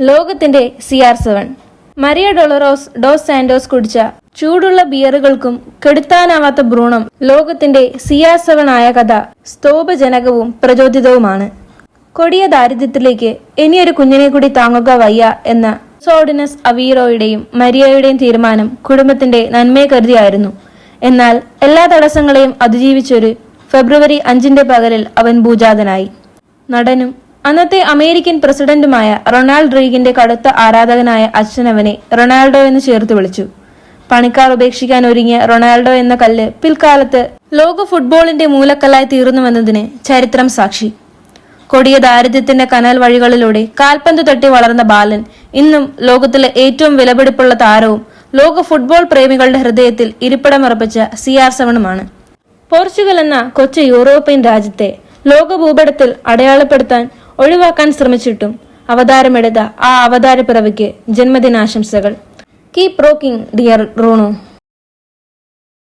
ലോകത്തിന്റെ C R seven Maria Dolores dos Santos കുടിച്ച ചൂടുള്ള ബിയറുകൾക്കും കെടുത്താനാവാത്ത ഭ്രൂണം ലോകത്തിന്റെ സി ആർ സെവൻ ആയ കഥ സ്തോഭജനകവും പ്രചോദിതവുമാണ്. കൊടിയ ദാരിദ്ര്യത്തിലേക്ക് ഇനിയൊരു കുഞ്ഞിനെ കൂടി താങ്ങുക വയ്യ എന്ന സോഡിനസ് അവീറോയുടെയും മരിയയുടെയും തീരുമാനം കുടുംബത്തിന്റെ നന്മയെ കരുതിയായിരുന്നു. എന്നാൽ എല്ലാ തടസ്സങ്ങളെയും അതിജീവിച്ചൊരു ഫെബ്രുവരി അഞ്ചിന്റെ പകലിൽ അവൻ ഭൂജാതനായി. നടനും അന്നത്തെ അമേരിക്കൻ പ്രസിഡന്റുമായ റൊണാൾഡ് റീഗിന്റെ കടുത്ത ആരാധകനായ അച്ഛനവനെ റൊണാൾഡോ എന്ന് ചേർത്ത് വിളിച്ചു. പണിക്കാർ ഉപേക്ഷിക്കാൻ ഒരുങ്ങിയ റൊണാൾഡോ എന്ന കല്ല് പിൽക്കാലത്ത് ലോക ഫുട്ബോളിന്റെ മൂലക്കല്ലായി തീർന്നുവെന്നതിന് ചരിത്രം സാക്ഷി. കൊടിയ ദാരിദ്ര്യത്തിന്റെ കനൽ വഴികളിലൂടെ കാൽപന്ത് തട്ടി വളർന്ന ബാലൻ ഇന്നും ലോകത്തിലെ ഏറ്റവും വിലപിടിപ്പുള്ള താരവും ലോക ഫുട്ബോൾ പ്രേമികളുടെ ഹൃദയത്തിൽ ഇരിപ്പിടമുറപ്പിച്ച സി ആർ സെവനുമാണ്. പോർച്ചുഗൽ എന്ന കൊച്ചു യൂറോപ്യൻ രാജ്യത്തെ ലോക ഭൂപടത്തിൽ അടയാളപ്പെടുത്താൻ ഒഴിവാക്കാൻ ശ്രമിച്ചിട്ടും അവതാരമെടുത്ത ആ അവതാര പിറവിക്ക് ജന്മദിനാശംസകൾ. Keep rocking dear റൂണോ.